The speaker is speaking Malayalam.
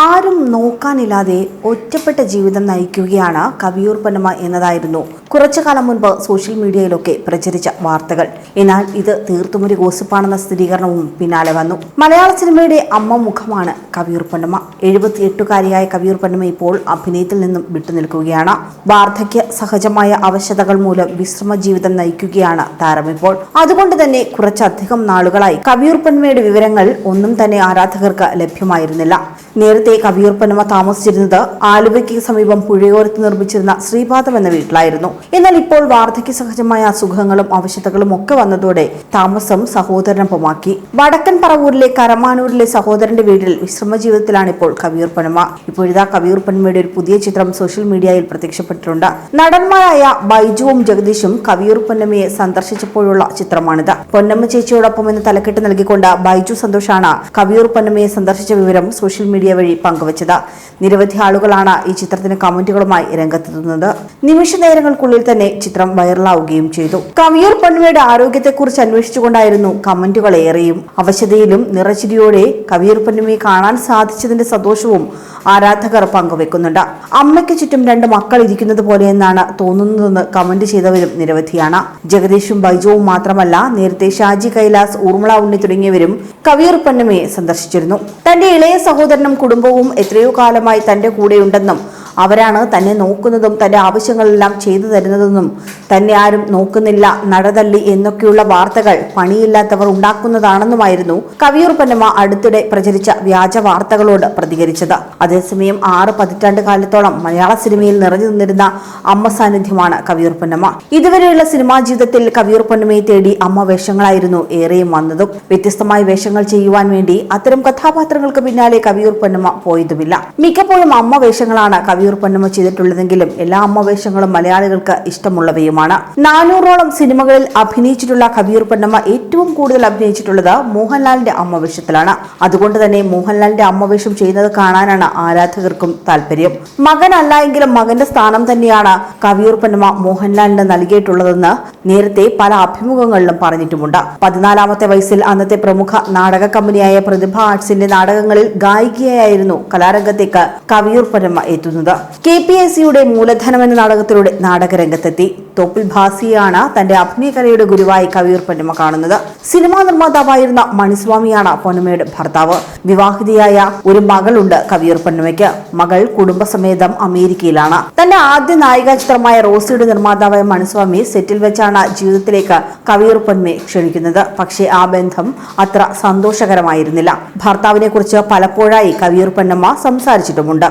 ആരും നോക്കാനില്ലാതെ ഒറ്റപ്പെട്ട ജീവിതം നയിക്കുകയാണ് കവിയൂർ പൊന്നമ്മ എന്നതായിരുന്നു കുറച്ചു കാലം മുൻപ് സോഷ്യൽ മീഡിയയിലൊക്കെ പ്രചരിച്ച വാർത്തകൾ. എന്നാൽ ഇത് തീർത്തും ഒരു ഗോസിപ്പാണെന്ന സ്ഥിരീകരണവും പിന്നാലെ വന്നു. മലയാള സിനിമയുടെ അമ്മ മുഖമാണ് കവിയൂർ പൊന്നമ്മ. എഴുപത്തിയെട്ടുകാരിയായ കവിയൂർ പൊന്നമ്മ ഇപ്പോൾ അഭിനയത്തിൽ നിന്നും വിട്ടുനിൽക്കുകയാണ്. വാർദ്ധക്യ സഹജമായ അവശതകൾ മൂലം വിശ്രമ ജീവിതം നയിക്കുകയാണ് താരം ഇപ്പോൾ. അതുകൊണ്ട് തന്നെ കുറച്ചധികം നാളുകളായി കവിയൂർ പൊന്നമ്മയുടെ വിവരങ്ങൾ ഒന്നും തന്നെ ആരാധകർക്ക് ലഭ്യമായിരുന്നില്ല. നേരത്തെ കവിയൂർ പൊന്നമ്മ താമസിച്ചിരുന്നത് ആലുവയ്ക്ക് സമീപം പുഴയോരത്ത് നിർമ്മിച്ചിരുന്ന ശ്രീപാദം എന്ന വീട്ടിലായിരുന്നു. എന്നാൽ ഇപ്പോൾ വാർദ്ധക്യ സഹജമായ അസുഖങ്ങളും അവശതകളും ഒക്കെ വന്നതോടെ താമസം സഹോദരനൊപ്പമാക്കി വടക്കൻ പറവൂരിലെ കരമാനൂരിലെ സഹോദരന്റെ വീട്ടിൽ വിശ്രമ ജീവിതത്തിലാണ് ഇപ്പോൾ കവിയൂർ പൊന്നമ്മ ഇപ്പോഴിതാ കവിയൂർ പൊന്നമ്മയുടെ ഒരു പുതിയ ചിത്രം സോഷ്യൽ മീഡിയയിൽ പ്രത്യക്ഷപ്പെട്ടിട്ടുണ്ട്. നടന്മാരായ ബൈജുവും ജഗദീഷും കവിയൂർ പൊന്നമ്മയെ സന്ദർശിച്ചപ്പോഴുള്ള ചിത്രമാണിത്. പൊന്നമ്മ ചേച്ചിയോടൊപ്പം എന്ന് തലക്കെട്ട് നൽകിക്കൊണ്ട് ബൈജു സന്തോഷാണ് കവിയൂർ പൊന്നമ്മയെ സന്ദർശിച്ച വിവരം സോഷ്യൽ മീഡിയ വഴി പങ്കുവച്ചത്. നിരവധി ആളുകളാണ് ഈ ചിത്രത്തിന് കമന്റുകളുമായി രംഗത്തെത്തുന്നത്. നിമിഷ നേരങ്ങൾക്കുള്ളിൽ തന്നെ ചിത്രം വൈറലാവുകയും ചെയ്തു. കവിയൂർ പൊന്നമ്മയുടെ ആരോഗ്യത്തെക്കുറിച്ച് അന്വേഷിച്ചുകൊണ്ടായിരുന്നു കമന്റുകൾ ഏറെയും. അവശതയിലും നിറച്ചിരിയോടെ കവിയൂർ പൊന്നമ്മയെ കാണാൻ സാധിച്ചതിന്റെ സന്തോഷവും ആരാധകർ പങ്കുവെക്കുന്നുണ്ട്. അമ്മയ്ക്ക് ചുറ്റും രണ്ട് മക്കൾ ഇരിക്കുന്നത് പോലെയെന്നാണ് തോന്നുന്നതെന്ന് കമന്റ് ചെയ്തവരും നിരവധിയാണ്. ജഗദീഷും ബൈജുവും മാത്രമല്ല നേരത്തെ ഷാജി കൈലാസ് ഊർമിള ഉണ്ണി തുടങ്ങിയവരും കവിയൂർ പൊന്നമ്മയെ സന്ദർശിച്ചിരുന്നു. തന്റെ ഇളയ സഹോദരനും കുടുംബവും എത്രയോ കാലമായി തന്റെ കൂടെയുണ്ടെന്നും അവരാണ് തന്നെ നോക്കുന്നതും തന്റെ ആവശ്യങ്ങളെല്ലാം ചെയ്തു തരുന്നതെന്നും തന്നെ ആരും നോക്കുന്നില്ല നടതള്ളി എന്നൊക്കെയുള്ള വാർത്തകൾ പണിയില്ലാത്തവർ ഉണ്ടാക്കുന്നതാണെന്നുമായിരുന്നു കവിയൂർ പൊന്നമ്മ അടുത്തിടെ പ്രചരിച്ച വ്യാജ വാർത്തകളോട് പ്രതികരിച്ചത്. അതേസമയം ആറ് പതിറ്റാണ്ട് കാലത്തോളം മലയാള സിനിമയിൽ നിറഞ്ഞു നിന്നിരുന്ന അമ്മ സാന്നിധ്യമാണ് കവിയൂർ പൊന്നമ്മ. ഇതുവരെയുള്ള സിനിമാ ജീവിതത്തിൽ കവിയൂർ പൊന്നമ്മയെ തേടി അമ്മ വേഷങ്ങളായിരുന്നു ഏറെയും വന്നതും. വ്യത്യസ്തമായ വേഷങ്ങൾ ചെയ്യുവാൻ വേണ്ടി അത്തരം കഥാപാത്രങ്ങൾക്ക് പിന്നാലെ കവിയൂർ പൊന്നമ്മ പോയതുമില്ല. മിക്കപ്പോഴും അമ്മ വേഷങ്ങളാണ് കവിയൂർ പൊന്നമ്മ ചെയ്തിട്ടുള്ളതെങ്കിലും എല്ലാ അമ്മവേഷങ്ങളും മലയാളികൾക്ക് ഇഷ്ടമുള്ളവയുമാണ്. നാനൂറോളം സിനിമകളിൽ അഭിനയിച്ചിട്ടുള്ള കവിയൂർ പൊന്നമ്മ ഏറ്റവും കൂടുതൽ അഭിനയിച്ചിട്ടുള്ളത് മോഹൻലാലിന്റെ അമ്മവേഷത്തിലാണ്. അതുകൊണ്ട് തന്നെ മോഹൻലാലിന്റെ അമ്മവേഷം ചെയ്യുന്നത് കാണാനാണ് ആരാധകർക്കും താല്പര്യം. മകനല്ല എങ്കിലും മകന്റെ സ്ഥാനം തന്നെയാണ് കവിയൂർ പൊന്നമ്മ മോഹൻലാലിന് നൽകിയിട്ടുള്ളതെന്ന് നേരത്തെ പല അഭിമുഖങ്ങളിലും പറഞ്ഞിട്ടുമുണ്ട്. പതിനാലാമത്തെ വയസ്സിൽ അന്നത്തെ പ്രമുഖ നാടക കമ്പനിയായ പ്രതിഭ ആർട്സിന്റെ നാടകങ്ങളിൽ ഗായികയായിരുന്നു കലാരംഗത്തേക്ക് Kaviyoor Ponnamma K P S സിയുടെ മൂലധനം എന്ന നാടകത്തിലൂടെ നാടകരംഗത്തെത്തി. തോപ്പിൽ ഭാസിയാണ് തന്റെ അഭിനയകലയുടെ ഗുരുവായി കവിയൂർ പൊന്നമ്മ കാണുന്നത്. സിനിമാ നിർമ്മാതാവായിരുന്ന മണിസ്വാമിയാണ് പൊന്നമ്മയുടെ ഭർത്താവ്. വിവാഹിതയായ ഒരു മകളുണ്ട് കവിയൂർ പൊന്നമ്മയ്ക്ക് മകൾ കുടുംബസമേതം അമേരിക്കയിലാണ്. തന്റെ ആദ്യ നായിക ചിത്രമായ റോസിയുടെ നിർമ്മാതാവായ മണിസ്വാമി സെറ്റിൽ വെച്ചാണ് ജീവിതത്തിലേക്ക് കവിയൂർ പൊന്മയെ ക്ഷണിക്കുന്നത്. പക്ഷേ ആ ബന്ധം അത്ര സന്തോഷകരമായിരുന്നില്ല. ഭർത്താവിനെ കുറിച്ച് പലപ്പോഴായി കവിയൂർ പൊന്നമ്മ സംസാരിച്ചിട്ടുമുണ്ട്.